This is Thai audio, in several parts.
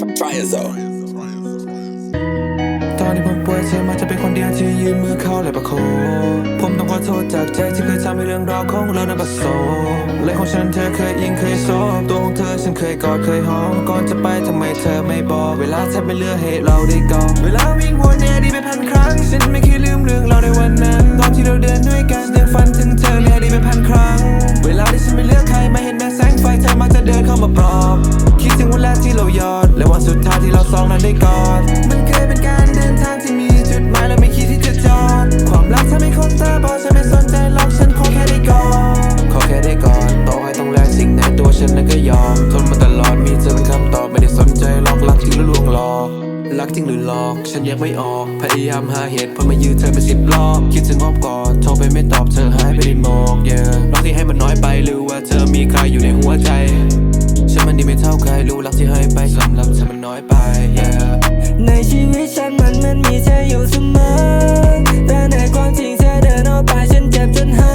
is up. ตอนที่ผมป่วยเธอมาจะเป็นคนเดียวที่ยืนมือเขาและประโคองผมต้องขอโทษจากใจที่เคยทำให้เรื่องราวของเรานั้นประสบและของฉันเธอเคยยิงเคยโซบตัวของเธอฉันเคยกอดเคยหอมก่อนจะไปทำไมเธอไม่บอก เวลาแทบไม่เหลือให้เราได้กอดเวลาวิ่งวนในอดีไปพันครั้ง ฉันไม่เคยลืมเรื่องเรา สอนมันเคยเป็นการเดินทางที่มีจุดหมายและไม่คิดที่จะจอด ความรักทำให้คนตาบอดฉันไม่สนใจหรอกฉันขอแค่ได้กอดขอแค่ได้กอดต่อให้ต้องแลกสิ่งไหนตัวฉันนั้นก็ยอม ทนมาตลอดมีเธอเป็นคำตอบไม่ได้สนใจหรอกรักจริงหรือลวงหลอกรักจริงหรือหลอก ฉันยังไม่ออก พยายามหาเหตุผลมายืนเธอเป็นสิบรอบ คิดถึงอ้อมกอดโทรไปไม่ตอบเธอหายไปในหมอก yeah รักที่ให้มันน้อยไปหรือว่าเธอมีใครอยู่ในหัวใจ ฉันมันดีไม่เท่าใครรู้รักที่ให้ไป ชีวิตฉันมันมันมีเธออยู่เสมอ แต่ในความจริงเธอเดินออกไปฉันเจ็บจนหา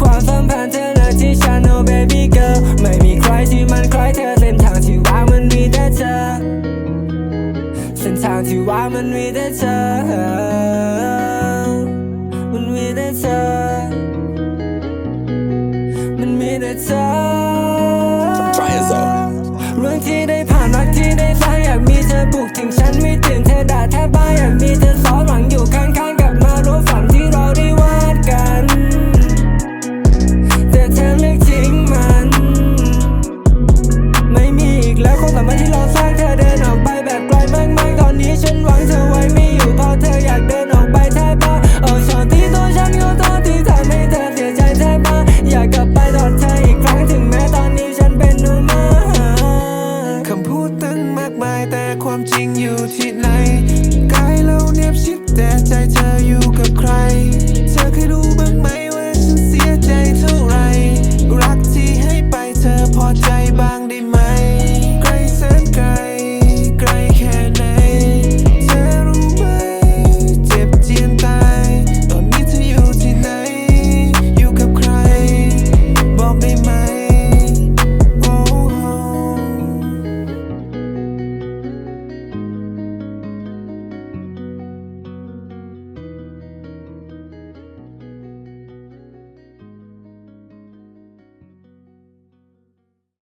ความสัมพันธ์เธอเลิกที่ฉัน oh baby girl ไม่มีใครที่มันคล้ายเธอเส้นทางที่ว่างมันมีแต่เธอ เส้นทางที่ว่างมันมีแต่เธอ มันมีแต่เธอ มันมีแต่เธอ Fire is up. เรื่องที่ได้ผ่านรักที่ได้สร้างอยากมีเธอปลุกถึ ตั้งมากมายแต่ความจริงอยู่ที่ไหนกายเราเนียบชิด